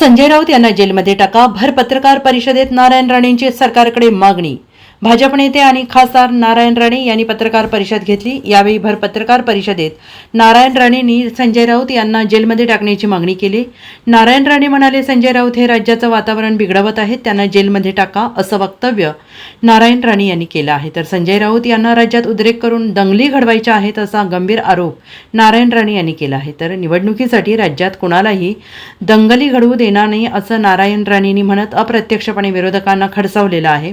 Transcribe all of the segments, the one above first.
संजय राऊत यांना जेलमध्ये टाका. भर पत्रकार परिषदेत नारायण राणेंची सरकारकडे मागणी. भाजप नेते आणि खासदार नारायण राणे यांनी पत्रकार परिषद घेतली. यावेळी भर पत्रकार परिषदेत नारायण राणेंनी संजय राऊत यांना जेलमध्ये टाकण्याची मागणी केली. नारायण राणे म्हणाले संजय राऊत हे राज्याचं वातावरण बिघडवत आहेत त्यांना जेलमध्ये टाका असं वक्तव्य नारायण राणे यांनी केलं आहे. तर संजय राऊत यांना राज्यात उद्रेक करून दंगली घडवायच्या आहेत असा गंभीर आरोप नारायण राणे यांनी केला आहे. तर निवडणुकीसाठी राज्यात कुणालाही दंगली घडवू देणार नाही असं नारायण राणेंनी म्हणत अप्रत्यक्षपणे विरोधकांना खडसावलेलं आहे.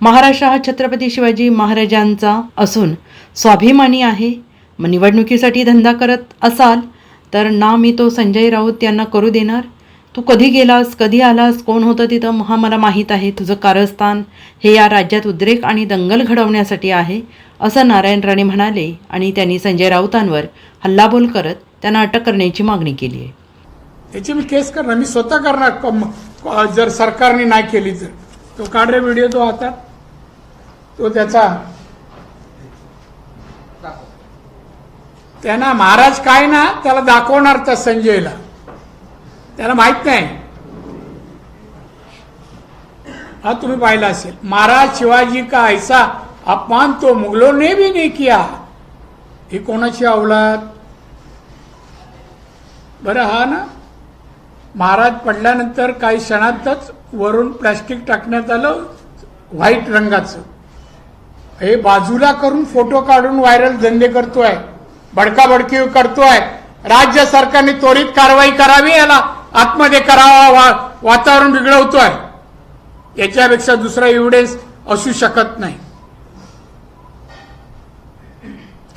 महाराष्ट्र हा छत्रपती शिवाजी महाराजांचा असून स्वाभिमानी आहे. मग निवडणुकीसाठी धंदा करत असाल तर ना मी तो संजय राऊत यांना करू देणार. तू कधी गेलास कधी आलास कोण होतं तिथं हा मला माहीत आहे. तुझं कारस्थान हे या राज्यात उद्रेक आणि दंगल घडवण्यासाठी आहे असं नारायण राणे म्हणाले आणि त्यांनी संजय राऊतांवर हल्लाबोल करत त्यांना अटक करण्याची मागणी केली आहे. त्याची मी केस करणार. मी स्वतः करणार. जर सरकारने नाही केली तर. तो काढ रे व्हिडिओ तो आता तो त्याचा त्यांना महाराज काय ना त्याला दाखवणार त्या संजयला. त्याला माहीत नाही. हा तुम्ही पाहिला असेल. महाराज शिवाजी का ऐसा अपमान तो मुगलों ने भी नाही किया? ही कोणाची अवलाद? बरं हा ना? महाराज पडल्यानंतर काही क्षणातच वरून प्लॅस्टिक टाकण्यात आलं व्हाईट रंगाचं. हे बाजूला करून फोटो काढून व्हायरल धंदे करतोय बडकाबडकी करतोय. राज्य सरकारने त्वरित कारवाई करावी याला आतमध्ये करावा वा- वातावरण बिघडवतोय. याच्यापेक्षा दुसरा एव्हिडन्स असू शकत नाही.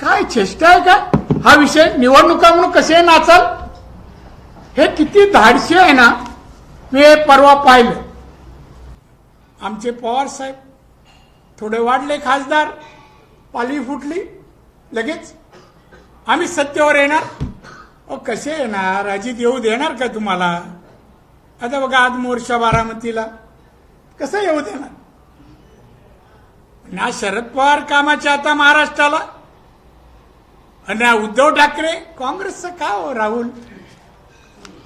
काय चेष्टा आहे का? हा विषय निवडणुका म्हणून कसे नाचाल? हे किती धाडशी आहे ना? मी परवा पाहिलं. आमचे पवार साहेब थोडे वाढले खासदार पाली फुटली लगेच. आम्ही सत्तेवर येणार. अहो कसे येणार? अजित येऊ देणार का तुम्हाला? आता बघा आज मोर्चा बारामतीला. कसं येऊ देणार? ना शरद पवार कामाच्या आता महाराष्ट्राला आणि उद्धव ठाकरे. काँग्रेसचं का हो राहुल?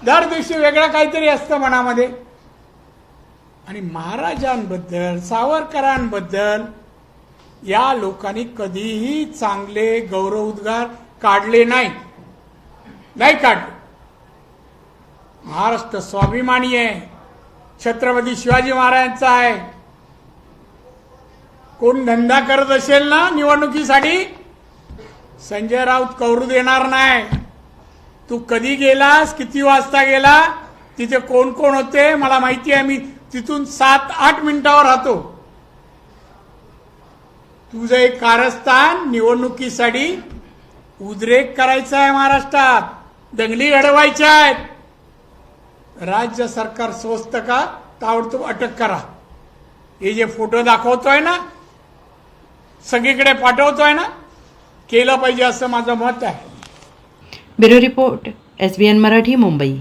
दर दिवशी वेगळं काहीतरी असतं मनामध्ये. आणि महाराजांबद्दल सावरकरांबद्दल या लोकांनी कधीही चांगले गौरव उद्गार काढले नाही. नाही काढले. महाराष्ट्र स्वाभिमानी आहे. छत्रपती शिवाजी महाराजांचा आहे. कोण धंदा करत असेल ना निवडणुकीसाठी? संजय राऊत कौरू देणार नाही. तू कधी गेलास? किती वाजता गेला? तिथे कोण कोण होते? मला माहिती आहे. मी तिथून सात आठ मिनिटावर राहतो. तुझं एक कारस्थान निवडणुकीसाठी उद्रेक करायचा आहे महाराष्ट्रात. दंगली घडवायच्या आहेत राज्य सरकार स्वस्त का? ताबडतोब अटक करा. हे जे फोटो दाखवतोय ना सगळीकडे पाठवतोय ना केलं पाहिजे असं माझं मत आहे. Bureau report S B N Marathi Mumbai.